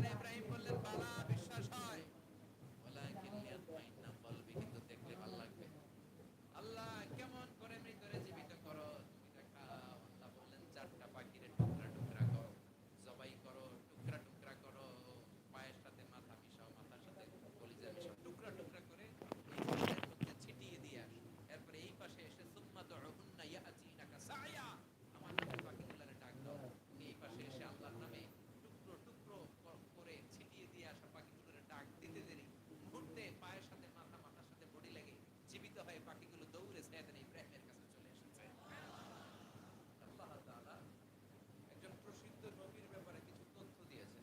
সাইয়েদনা ইব্রাহিম বললেন বালা বিশ্বাস হয় ওয়ালাকিন লিয়াতমাইন্না কলবি কিন্তু দেখলে ভালো লাগবে আল্লাহ কেমন করে মৃতরে জীবিত করো তুমি দেখাও আল্লাহ বললেন চারটা পাখিরে টুকরা টুকরা করো জবাই করো টুকরা টুকরা করো পায়ের সাথে মাথা মিশাও মাথার সাথে কলিজা মিশাও টুকরা টুকরা করে এই পাশের মধ্যে ছিটিয়ে দিয়ে আসো এরপরে এই পাশে এসে সুম্মা দুহুন্না ইয়াতিনাকা সায়া আমার নামে পাখিগুলোরে ডাক দাও তুমি এই পাশে এসে আল্লাহর নামে টুকরো টুকরো ক- করে ছিটিয়ে দিয়ে আসা পাখিগুলোরে ডাক দিতে দেরি মুহূর্তে পায়ের সাথে মাথা মাথার সাথে বডি লেগে জীবিত হয়ে পাখিগুলো দৌড়ে সাইয়েদনা ইব্রাহিমের কাছে চলে এসেছে আল্লাহ তাআলা একজন প্রসিদ্ধ নবীর ব্যাপারে কিছু তথ্য দিয়েছেন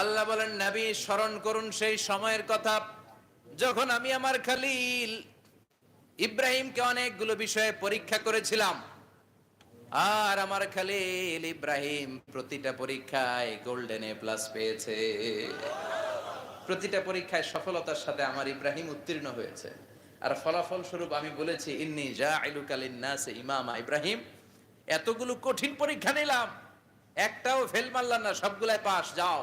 আল্লাহ বলেন, নাবি, স্মরণ করুন সেই সময়ের কথা। যখন আমি আমার খালিল ইব্রাহিমকে অনেকগুলো বিষয়ে পরীক্ষা করেছিলাম, আর আমার খালিল ইব্রাহিম প্রতিটা পরীক্ষায় গোল্ডেন এ প্লাস পেয়েছে। প্রতিটা পরীক্ষায় সফলতার সাথে আমার ইব্রাহিম উত্তীর্ণ হয়েছে। আর ফলাফল স্বরূপ আমি বলেছি, ইন্নি যা আইলুকালিন নাসে ইমামা ইব্রাহিম। এতগুলো কঠিন পরীক্ষা নিলাম। একটাও ফেল মারলাম না, সবগুলাই পাস যাও।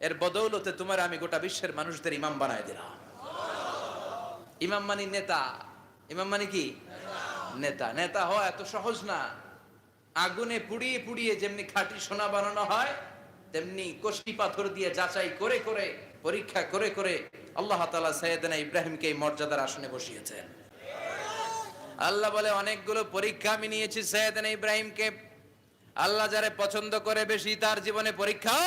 এর বদৌলতে তোমার আমি গোটা বিশ্বের মানুষদের ইমাম বানায় দিলাম। ইমাম মানি নেতা। ইমাম মানে কি? নেতা। নেতা হওয়া এত সহজ না। আগুনে পুড়িয়ে পুড়িয়ে যেমনি খাঁটি সোনা বানানো হয়, তেমনি কষ্টি পাথর দিয়ে যাচাই করে করে, পরীক্ষা করে করে আল্লাহ তালা সৈয়দনা ইব্রাহিমকে এই মর্যাদার আসনে বসিয়েছেন। আল্লাহ বলে, অনেকগুলো পরীক্ষা আমি নিয়েছি সৈয়দনা ইব্রাহিমকে। আল্লাহ যারে পছন্দ করে বেশি তার জীবনে পরীক্ষাও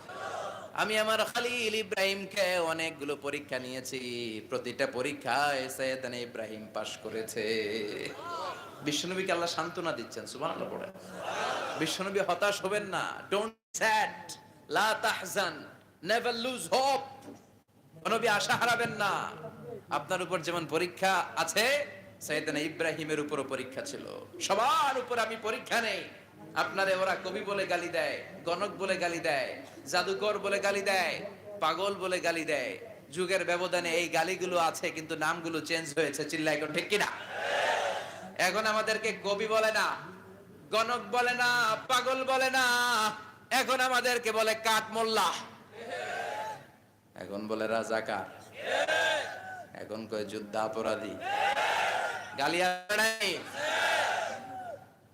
আমি আমার খালিল ইব্রাহিমকে অনেকগুলো পরীক্ষা নিয়েছি। প্রতিটা পরীক্ষায় সৈয়দান ইব্রাহিম পাশ করেছে। বিশ্বনবীকে আল্লাহ সান্ত্বনা দিচ্ছেন, সুবহানাল্লাহ পড়ে। বিশ্বনবী হতাশ হবেন না। ডোন্ট স্যাড লা তাহজান নেভার লুজ হোপ নবী আশা হারাবেন না। আপনার উপর যেমন পরীক্ষা আছে, সৈয়দান ইব্রাহিমের উপরও পরীক্ষা ছিল। সবার উপর আমি পরীক্ষা নেই। আপনারে ওরা কবি বলে গালি দেয়, গণক বলে গালি দেয়, জাদুকর বলে গালি দেয়, পাগল বলে গালি দেয়। যুগের ব্যবধানে এই গালিগুলো আছে, কিন্তু নামগুলো চেঞ্জ হয়েছে চিল্লা এখন ঠিক কিনা? এখন আমাদেরকে কবি বলে না, গণক বলে না, পাগল বলে না, এখন আমাদেরকে বলে কাঠ মোল্লা। এখন বলে রাজা রাজাকার। এখন কয় যুদ্ধাপরাধী। গালি আর নাই।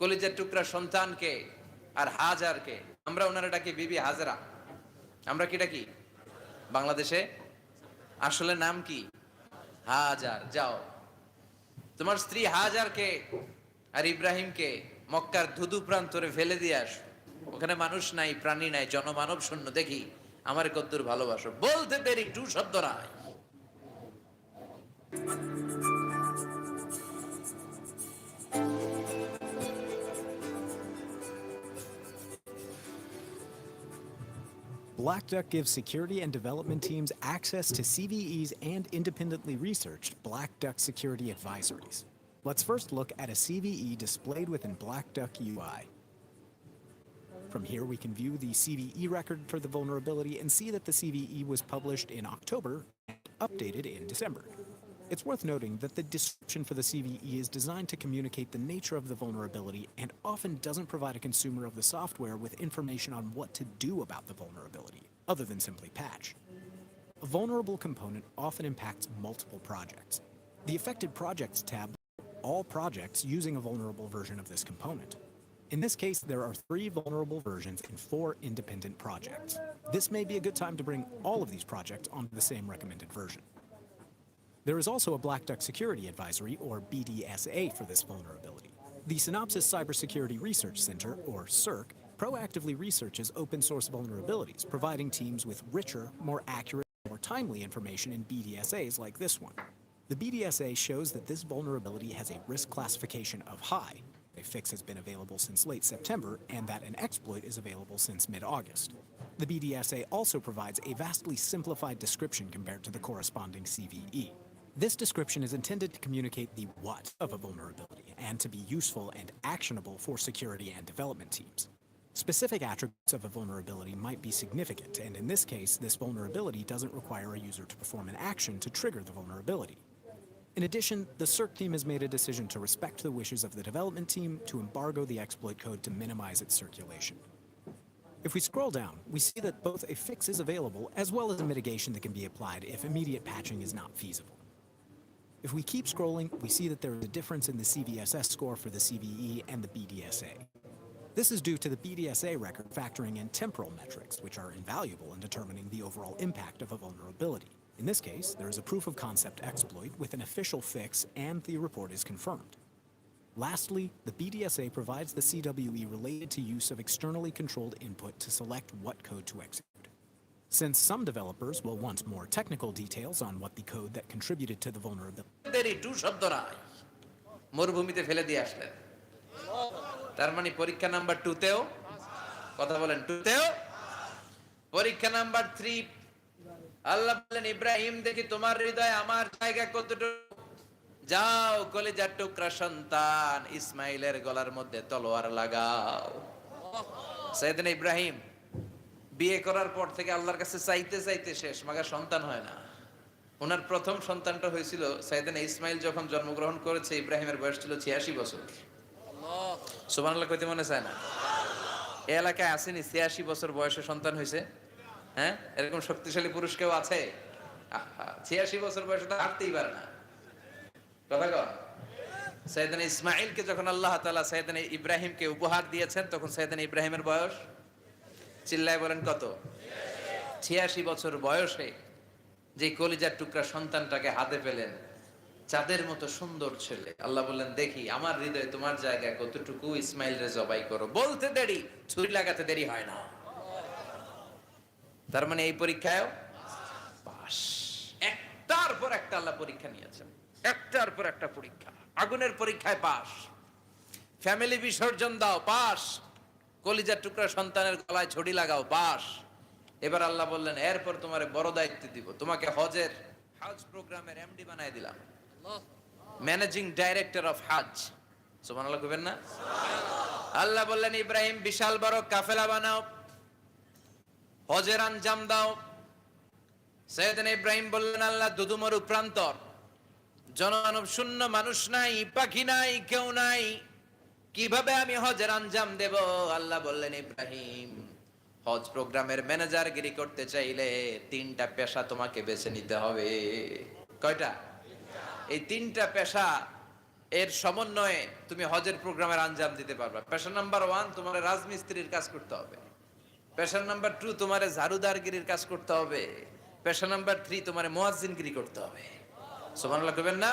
কলিজের টুকরা সন্তানকে আর হাজারকে, আমরা ওনারা ডাকি বিবি হাজরা। আমরা কি ডাকি? বাংলাদেশে? আসলে নাম কি? হাজার, যাও। তোমার স্ত্রী হাজারকে আর ইব্রাহিমকে মক্কার ধুধু প্রান্তরে ফেলে দিয়ে আস। ওখানে মানুষ নাই, প্রাণী নাই, জনমানব শূন্য। দেখি, আমার কদ্দুর ভালোবাসো। বলতে দেরি টু শব্দ নাই Black Duck gives security and development teams access to CVEs and independently researched Black Duck security advisories. Let's first look at a CVE displayed within Black Duck UI. From here, we can view the CVE record for the vulnerability and see that the CVE was published in October and updated in December. It's worth noting that the description for the CVE is designed to communicate the nature of the vulnerability and often doesn't provide a consumer of the software with information on what to do about the vulnerability, other than simply patch. A vulnerable component often impacts multiple projects. The Affected Projects tab all projects using a vulnerable version of this component. In this case, there are three vulnerable versions in four independent projects. This may be a good time to bring all of these projects onto the same recommended version. There is also a Black Duck Security Advisory, or BDSA, for this vulnerability. The Synopsys Cybersecurity Research Center, or CERC, proactively researches open source vulnerabilities, providing teams with richer, more accurate, more timely information in BDSAs like this one. The BDSA shows that this vulnerability has a risk classification of high. A fix has been available since late September, and that an exploit is available since mid August. The BDSA also provides a vastly simplified description compared to the corresponding CVE. This description is intended to communicate the what of a vulnerability and to be useful and actionable for security and development teams. Specific attributes of a vulnerability might be significant, and in this case, this vulnerability doesn't require a user to perform an action to trigger the vulnerability. In addition, the CERC team has made a decision to respect the wishes of the development team to embargo the exploit code to minimize its circulation. If we scroll down, we see that both a fix is available as well as a mitigation that can be applied if immediate patching is not feasible. If we keep scrolling, we see that there is a difference in the CVSS score for the CVE and the BDSA. This is due to the BDSA record factoring in temporal metrics, which are invaluable in determining the overall impact of a vulnerability. In this case, there is a proof of concept exploit with an official fix and the report is confirmed. Lastly, the BDSA provides the CWE related to use of externally controlled input to select what code to execute. Since some developers will want more technical details on what the code that contributed to the vulnerability. টু শব্দ নাই মরুভূমিতে ফেলে দিয়ে আসলেন তার মানে পরীক্ষা নাম্বার টুতেও কথা বলেন টুতেও পরীক্ষা নাম্বার থ্রি আল্লাহ বললেন ইব্রাহিম দেখি তোমার হৃদয় আমার জায়গা কতটুকু যাও কলিজার টুকরা সন্তান ইসমাইলের গলার মধ্যে তলোয়ার লাগাও সাইদিন ইব্রাহিম বিয়ে করার পর থেকে আল্লাহর কাছে চাইতে চাইতে শেষ মাগা সন্তান হয় না। ওনার প্রথম সন্তানটা হয়েছিল সাইদান ইসমাইল, যখন জন্মগ্রহণ করেছে, ইব্রাহিমের বয়স ছিল ছিয়াশি বছর। সুবহানাল্লাহ কইতে মনে চায় না? এই এলাকায় আসেনি, ছিয়াশি বছর বয়সে সন্তান হয়েছে। হ্যাঁ? এরকম শক্তিশালী পুরুষ কেউ আছে? ছিয়াশি বছর বয়সে তো হাঁটতেই পারে না। কথা কর সৈয়দান ইসমাইলকে যখন আল্লাহ তাআলা সৈয়দান ইব্রাহিমকে উপহার দিয়েছেন, তখন সৈয়দান ইব্রাহিমের বয়স চিল্লায় বলেন কত? ছিয়াশি বছর বয়সে যে কলিজার টুকরা সন্তানটাকে হাতে পেলেন, চাঁদের মতো সুন্দর ছেলে। আল্লাহ বললেন, দেখি, আমার হৃদয়ে তোমার জায়গায় কতটুকু ইসমাইল রে জবাই করো। বলতে দেরি, ছুরি লাগাতে দেরি হয় না। তার মানে এই পরীক্ষায় পাস একটার পর একটা আল্লাহ পরীক্ষা নিয়েছেন। একটার পর একটা পরীক্ষা। আগুনের পরীক্ষায় পাস ফ্যামিলি বিসর্জন দাও পাস কলিজার টুকরা সন্তানের গলায় ছড়ি লাগাও পাস এবার আল্লাহ বললেন, এরপর তোমার বড় দায়িত্ব দিব। তোমাকে হজের হজ প্রোগ্রামের এমডি বানায় দিলাম। ম্যানেজিং ডাইরেক্টর অফ হাজ। সুবহানাল্লাহ কইবেন না? আল্লাহ বললেন, ইব্রাহিম, বিশাল বড় কাফেলা বানাও। হজের আঞ্জাম দাও। সৈয়দনা ইব্রাহিম বললেন, আল্লাহ, দুদুমরু প্রান্তর। জনমানব শূন্য মানুষ নাই, পাখি নাই, কেউ নাই। কীভাবে আমি হজের আঞ্জাম দেব? আল্লাহ বললেন, ইব্রাহিম, হজ প্রোগ্রামের ম্যানেজার গিরি করতে চাইলে তিনটা পেশা তোমাকে বেছে নিতে হবে। কয়টা? এই তিনটা পেশা, এর সমন্বয়ে তুমি হজের প্রোগ্রামের আঞ্জাম দিতে পারবে। পেশা নাম্বার ওয়ান, তোমার রাজমিস্ত্রির কাজ করতে হবে। পেশা নাম্বার টু, তোমার ঝাড়ুদারগিরির কাজ করতে হবে। পেশা নাম্বার থ্রি, তোমার মোয়াজ্জিনগিরি করতে হবে। সুবহানাল্লাহ কইবেন না?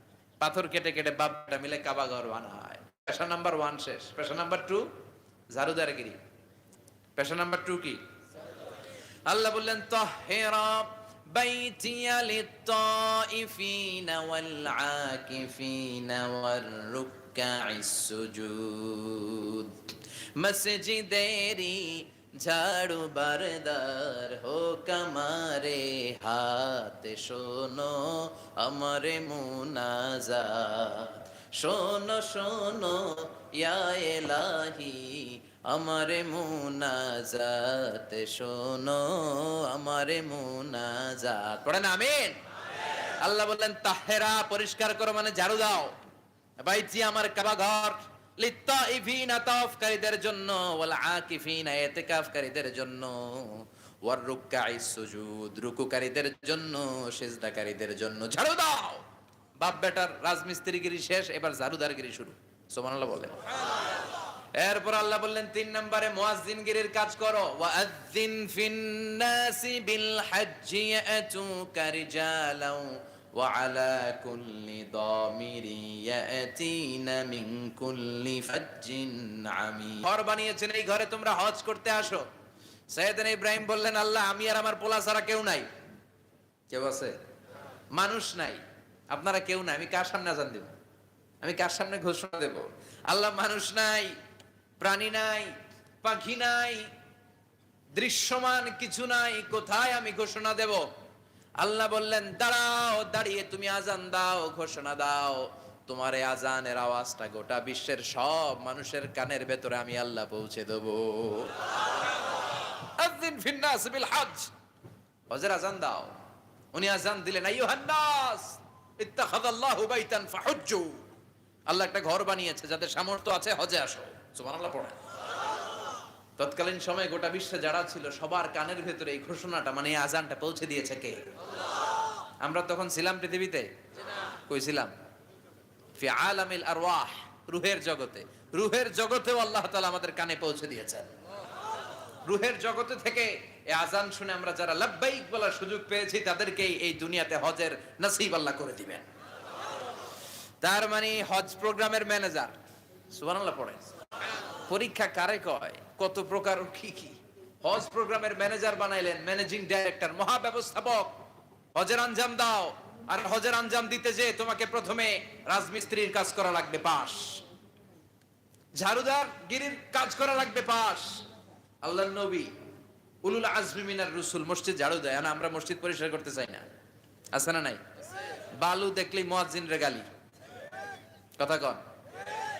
পাথর কেটে কেটে বাপ বেটা মিলে কাবা ঘর বানায় পেশা নাম্বার ওয়ান শেষ পেশা নাম্বার টু ঝাড়ুদারগিরি পেশা নাম্বার টু কি আল্লাহ বললেন তহেরা بيتي للطائفين والعاكفين والركع السجود মসজিদেরি ঝাড়ু বারদার হোক আমারে হাত, শোনো আমারে মুনাজাত। শোনো শোনো, ইয়া এলাহি, আমারে মুনাজাত। শোনো আমারে মুনাজাত। পড়েন আমিন? আল্লাহ বললেন, তাহেরা পরিষ্কার করো মানে ঝাড়ু দাও। বাইজি আমার কাবা ঘর লিত্তাইফিনা জন্য, ওয়াল ইতিকাফকারীদের জন্য, ওয়ার সুজুদ, রুকুকারীদের জন্য জন্য। ঝাড়ু দাও! বাপ বেটার রাজমিস্ত্রিগিরি শেষ, এবার ঝাড়ুদারগিরি শুরু। সুবহানাল্লাহ বলেন। এরপর আল্লাহ বললেন, তিন নম্বরে মুয়াজ্জিনগিরির কাজ করো। ওয়াজ্জিন ফিন নাসি বিল হজ্জি ইয়াতুকা রিজালাও وعلى كل ضامر يأتين من كل فج عميق ঘর বানিয়েছেন এই ঘরে তোমরা হজ করতে আসো সৈয়দনা ইব্রাহিম বললেন আল্লাহ আমি আর আমার পোলা ছাড়া কেউ নাই কেউ আছে মানুষ নাই আপনারা কেউ নাই আমি কার সামনে আজান দেব আমি কার সামনে ঘোষণা দেব আল্লাহ মানুষ নাই প্রাণী নাই পাখি নাই দৃশ্যমান কিছু নাই কোথায় আমি ঘোষণা দেব আল্লাহ বললেন, দাঁড়াও, দাঁড়িয়ে তুমি আজান দাও, ঘোষণা দাও। তোমার এই আজানের আওয়াজটা গোটা বিশ্বের সব মানুষের কানের ভেতরে আমি আল্লাহ পৌঁছে দেব। আজান দাও। উনি আজান দিলেন আল্লাহ একটা ঘর বানিয়েছে, যাদের সামর্থ্য আছে হজে আসো। সুবহানাল্লাহ পড়ে তৎকালীন সময়ে গোটা বিশ্বে যারা ছিল, সবার কানের ভেতরে এই ঘোষণাটা মানে আজানটা পৌঁছে দিয়েছে কে? আমরা তখন ছিলাম পৃথিবীতে? কই ছিলাম? ফি আলামিল আরওয়াহ, রুহের জগতে। রুহের জগতেও আল্লাহ আমাদের কানে পৌঁছে দিয়েছেন। রুহের জগতে থেকে এই আজান শুনে আমরা যারা লাব্বাইক বলার সুযোগ পেয়েছি, তাদেরকে এই দুনিয়াতে হজের নসিব আল্লাহ করে দিবেন। তার মানে হজ প্রোগ্রামের ম্যানেজার সুবহানাল্লাহ পড়ে। পরীক্ষা কারে কয়? কত প্রকার কি কি? হজ প্রোগ্রামের ম্যানেজার বানাইলেন, ম্যানেজিং ডাইরেক্টর, মহাব্যবস্থাপক। হজের আঞ্জাম দাও, আর হজের আঞ্জাম দিতে যে তোমাকে প্রথমে রাজমিস্ত্রির কাজ করা লাগবে পাশ ঝাড়ুদার গিরির কাজ করা লাগবে পাশ আল্লাহ নবী, উলুল আজমি মিনার রসুল, মসজিদ ঝাড়ু দেয়। না আমরা মসজিদ পরিষ্কার করতে চাই না। আছে না নাই? বালু দেখলেই রে গালি। কথা কন।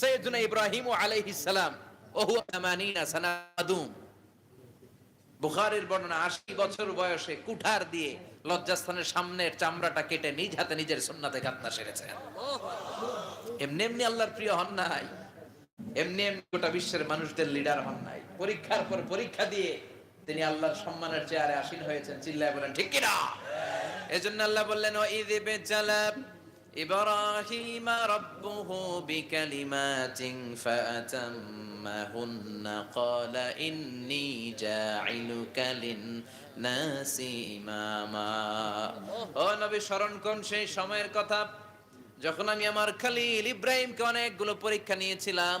সাইয়্যিদুনা ইব্রাহিম সালাম ওয়া হুয়া 80 সানা বুখারীর বর্ণনা 80 বছর বয়সে কুঠার দিয়ে লজ্জাস্থানের সামনের চামড়াটা কেটে নিজ হাতে নিজের সুন্নাতে সেরেছেন এমনি এমনি আল্লাহর প্রিয় হন নাই। এমনি এমনি গোটা বিশ্বের মানুষদের লিডার হন নাই। পরীক্ষার পর পরীক্ষা দিয়ে তিনি আল্লাহর সম্মানের চেয়ারে আসীন হয়েছেন। চিল্লায় বলেন, ঠিক কিনা? এজন্য আল্লাহ বললেন ও ঈদ বেচালাব ইব্রাহিম ربه বিকালিমাতিন فأتمهن ক্বালা ইন্নী جاعلك লিন-নাসি ইমামা ও নবী, স্মরণ কোন সেই সময়ের কথা। যখন আমি আমার খালিল ইব্রাহিমকে অনেকগুলো পরীক্ষা নিয়েছিলাম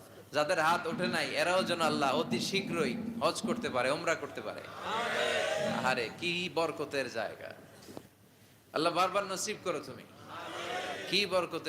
যাদের হাত ওঠে নাই, এরাও যেন আল্লাহ অতি শীঘ্রই হজ করতে পারে ওমরা করতে পারে। আরে কি বরকতের জায়গা। আল্লাহ বারবার নসিব করো তুমি। কি বরকতের